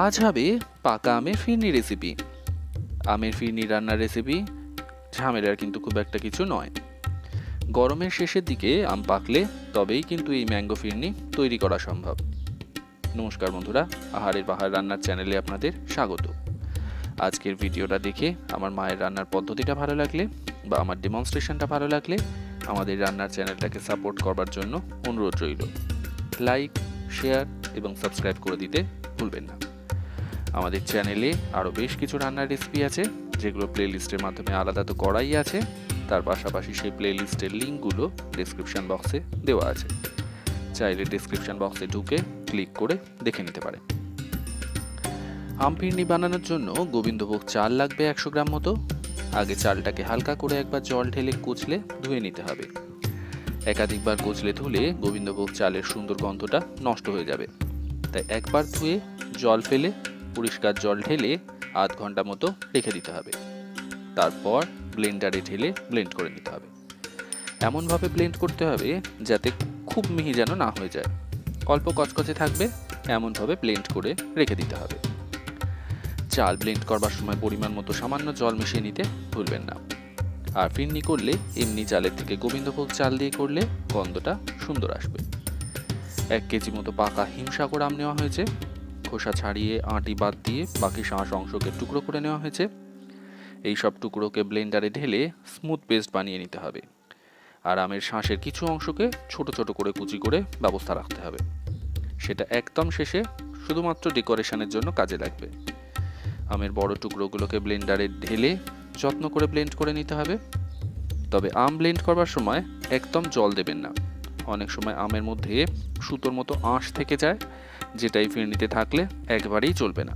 আজ হবে পাকা আমের ফিরনি রেসিপি আমের ফিরনি রান্নার রেসিপি ঝামেলার কিন্তু খুব একটা কিছু নয়। গরমের শেষের দিকে আম পাকলে তবেই কিন্তু এই ম্যাঙ্গো ফিরনি তৈরি করা সম্ভব। নমস্কার বন্ধুরা, আহারের পাহাড় রান্নার চ্যানেলে আপনাদের স্বাগত। আজকের ভিডিওটা দেখে আমার মায়ের রান্নার পদ্ধতিটা ভালো লাগলে বা আমার ডেমনস্ট্রেশনটা ভালো লাগলে আমাদের রান্নার চ্যানেলটাকে সাপোর্ট করবার জন্য অনুরোধ রইল। লাইক শেয়ার এবং সাবস্ক্রাইব করে দিতে ভুলবেন না। আমাদের চ্যানেলে আরও বেশ কিছু রান্নার রেসিপি আছে, যেগুলো প্লেলিস্টের মাধ্যমে আলাদা তো করাই আছে। তার পাশাপাশি সেই প্লেলিস্টের লিঙ্কগুলো ডিসক্রিপশন বক্সে দেওয়া আছে। চাইলে ডিসক্রিপশন বক্সে ঢুকে ক্লিক করে দেখে নিতে পারে আম ফিরনি বানানোর জন্য গোবিন্দভোগ চাল লাগবে একশো গ্রাম মতো। আগে চালটাকে হালকা করে একবার জল ঢেলে কুচলে ধুয়ে নিতে হবে। একাধিকবার কুচলে ধুলে গোবিন্দভোগ চালের সুন্দর গন্ধটা নষ্ট হয়ে যাবে। তাই একবার ধুয়ে জল ফেলে পরিষ্কার জল ঢেলে আধ ঘণ্টা মতো রেখে দিতে হবে। তারপর ব্লেন্ডারে ঢেলে ব্লেন্ড করে নিতে হবে। এমনভাবে ব্লেন্ড করতে হবে যাতে খুব মিহি যেন না হয়ে যায়। অল্প কচকচে থাকবে, এমনভাবে ব্লেন্ড করে রেখে দিতে হবে। চাল ব্লেন্ড করবার সময় পরিমাণ মতো সামান্য জল মিশিয়ে নিতে ভুলবেন না। আর ফিরনি করলে এমনি চালের থেকে গোবিন্দভোগ চাল দিয়ে করলে গন্ধটা সুন্দর আসবে। এক কেজি মতো পাকা হিমসাগর আম নেওয়া হয়েছে। খোসা ছাড়িয়ে আঁটি বাদ দিয়ে বাকি শাঁস অংশকে টুকরো করে নেওয়া হয়েছে। এই সব টুকরোকে ব্লেন্ডারে ঢেলে স্মুথ পেস্ট বানিয়ে নিতে হবে। আর আমের শাঁসের কিছু অংশকে ছোট ছোট করে কুচি করে ব্যবস্থা রাখতে হবে। সেটা একদম শেষে শুধুমাত্র ডেকোরেশনের জন্য কাজে লাগবে। আমের বড় টুকরোগুলোকে ব্লেন্ডারে ঢেলে যত্ন করে ব্লেন্ড করে নিতে হবে। তবে আম ব্লেন্ড করবার সময় একদম জল দেবেন না। অনেক সময় আমের মধ্যে সুতোর মতো আঁশ থেকে যায় যেটাই ফিরনিতে থাকলে একবারেই চলবে না।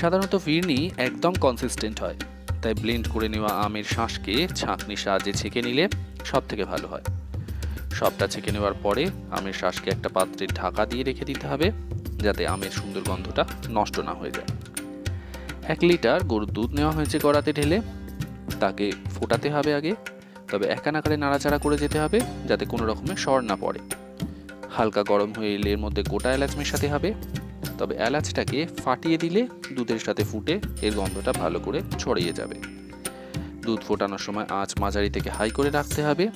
সাধারণত ফিরনি একদম কনসিস্টেন্ট হয়, তাই ব্লেন্ড করে নেওয়া আমের শাঁসকে ছাঁকনির সাহায্যে ছেঁকে নিলে সব থেকে ভালো হয়। সবটা ছেঁকে নেওয়ার পরে আমের শাঁসকে একটা পাত্রে ঢাকা দিয়ে রেখে দিতে হবে, যাতে আমের সুন্দর গন্ধটা নষ্ট না হয়ে যায়। এক লিটার গরুর দুধ নেওয়া হয়েছে গড়াতে ঢেলে, তাকে ফোটাতে হবে আগে। তবে একানাকারে নাড়াচাড়া করে যেতে হবে, যাতে কোনো রকমের সর না পড়ে। হালকা গরম হয়ে এলে এর মধ্যে গোটা এলাচ মেশাতে হবে। তবে এলাচটাকে ফাটিয়ে দিলে দুধের সাথে ফুটে এর গন্ধটা ভালো করে ছড়িয়ে যাবে। দুধ ফোটানোর সময় আঁচ মাঝারি থেকে হাই করে রাখতে হবে।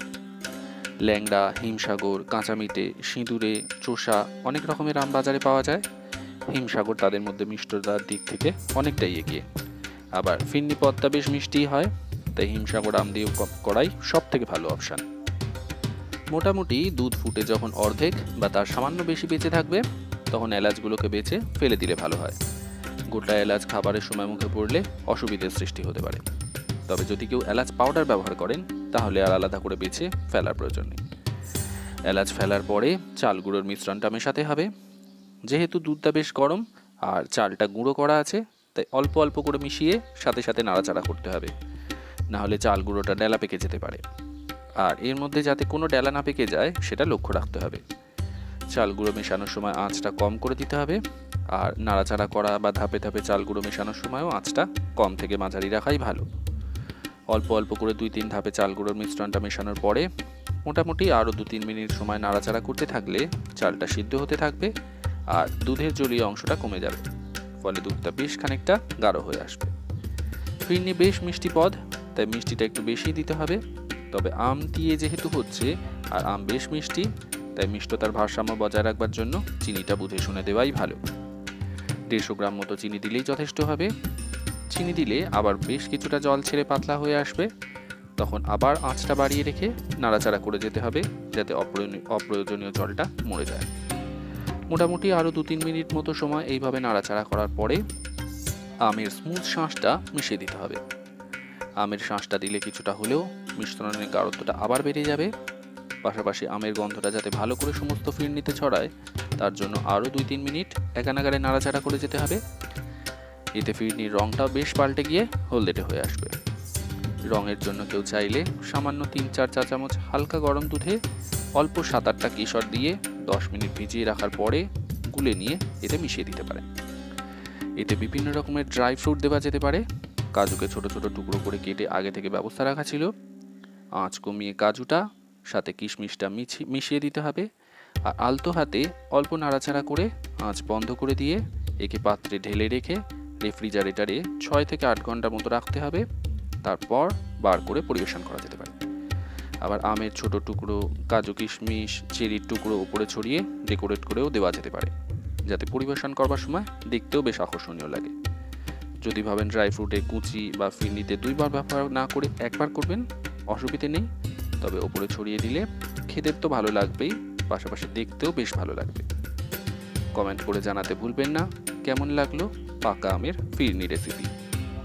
ল্যাংড়া, হিমসাগর, কাঁচামিটে, সিঁদুরে, চোষা অনেক রকমের আম বাজারে পাওয়া যায়। হিমসাগর তাদের মধ্যে মিষ্টতার দিক থেকে অনেকটাই এগিয়ে। আবার ফিন্নি পদটা বেশ মিষ্টি হয়। তাই হিমসাগর আম দিয়ে করাই সব থেকে ভালো অপশান মোটামুটি দুধ ফুটে যখন অর্ধেক বা তার সামান্য বেশি বেঁচে থাকবে, তখন এলাচগুলোকে বেছে ফেলে দিলে ভালো হয়। গোটা এলাচ খাবারের সময় মুখে পড়লে অসুবিধের সৃষ্টি হতে পারে। তবে যদি কেউ এলাচ পাউডার ব্যবহার করেন, তাহলে আর আলাদা করে বেছে ফেলার প্রয়োজন নেই। এলাচ ফেলার পরে চাল গুঁড়োর মিশ্রণটা মেশাতে হবে। যেহেতু দুধটা বেশ গরম আর চালটা গুঁড়ো করা আছে, তাই অল্প অল্প করে মিশিয়ে সাথে সাথে নাড়াচাড়া করতে হবে। নাহলে চাল গুঁড়োটা ডেলা পেকে যেতে পারে। আর এর মধ্যে যাতে কোনো ডেলা না পেকে যায়, সেটা লক্ষ্য রাখতে হবে। চাল গুঁড়ো মেশানোর সময় আঁচটা কম করে দিতে হবে। আর নাড়াচাড়া করা বা ধাপে ধাপে চাল গুঁড়ো মেশানোর সময়ও আঁচটা কম থেকে মাঝারি রাখাই ভালো। অল্প অল্প করে দুই তিন ধাপে চাল গুঁড়োর মিশ্রণটা মেশানোর পরে মোটামুটি আরও দু তিন মিনিট সময় নাড়াচাড়া করতে থাকলে চালটা সিদ্ধ হতে থাকবে আর দুধের জলীয় অংশটা কমে যাবে, ফলে দুধটা বেশ খানিকটা গাঢ় হয়ে আসবে। ফিরনি বেশ মিষ্টি পদ। তাই মিষ্টিটা একটু বেশি দিতে হবে। তবে আম দিয়ে যেহেতু হচ্ছে, আর আম বেশ মিষ্টি, তাই মিষ্টতার ভারসাম্য বজায় রাখবার জন্য চিনিটা বুঝে শুনে দেওয়াই ভালো। দেড়শো গ্রাম মতো চিনি দিলেই যথেষ্ট হবে। চিনি দিলে আবার বেশ কিছুটা জল ছেড়ে পাতলা হয়ে আসবে। তখন আবার আঁচটা বাড়িয়ে রেখে নাড়াচাড়া করে যেতে হবে, যাতে অপ্রয়োজনীয় জলটা মরে যায়। মোটামুটি আরও দু তিন মিনিট মতো সময় এইভাবে নাড়াচাড়া করার পরে আমের স্মুথ শাঁসটা মিশিয়ে দিতে হবে। আমের শাঁসটা দিলে কিছুটা হলেও মিশ্রণের গাঢ়ত্বটা আবার বেড়ে যাবে। পাশাপাশি আমের গন্ধটা যাতে ভালো করে সমস্ত ফিরনিতে ছড়ায়, তার জন্য আরও দুই তিন মিনিট একানাগারে নাড়াচাড়া করে যেতে হবে। এতে ফিরনির রঙটাও বেশ পাল্টে গিয়ে হলদেটে হয়ে আসবে। রঙের জন্য কেউ চাইলে সামান্য তিন চার চা চামচ হালকা গরম দুধে অল্প সাত আটটা কেশর দিয়ে দশ মিনিট ভিজিয়ে রাখার পরে গুলে নিয়ে এতে মিশিয়ে দিতে পারেন। এতে বিভিন্ন রকমের ড্রাই ফ্রুট দেওয়া যেতে পারে। কাজুকে ছোট ছোট টুকরো করে কেটে আগে থেকে ব্যবস্থা রাখা ছিল। আঁচ কমিয়ে কাজুটা, সাথে কিশমিশটা মিছি মিশিয়ে দিতে হবে। আর আলতো হাতে অল্প নাড়াচাড়া করে আঁচ বন্ধ করে দিয়ে একে পাত্রে ঢেলে রেখে রেফ্রিজারেটরে ছয় থেকে আট ঘণ্টার মতো রাখতে হবে। তারপর বার করে পরিবেশন করা যেতে পারে। আবার আমের ছোট টুকরো, কাজু, কিশমিশ চেরির টুকরো উপরে ছড়িয়ে ডেকোরেট করেও দেওয়া যেতে পারে। যাতে পরিবেশন করবার সময় দেখতেও বেশ আকর্ষণীয় লাগে। যদি ভাবেন ড্রাই ফ্রুটে কুচি বা ফিরনিতে দুইবার ব্যবহার না করে একবার করবেন, অসুবিধে নেই। তবে ওপরে ছড়িয়ে দিলে খেতে তো ভালো লাগবেই, পাশাপাশি দেখতেও বেশ ভালো লাগবে। কমেন্ট করে জানাতে ভুলবেন না। কেমন লাগল পাকা আমের ফিরনি রেসিপি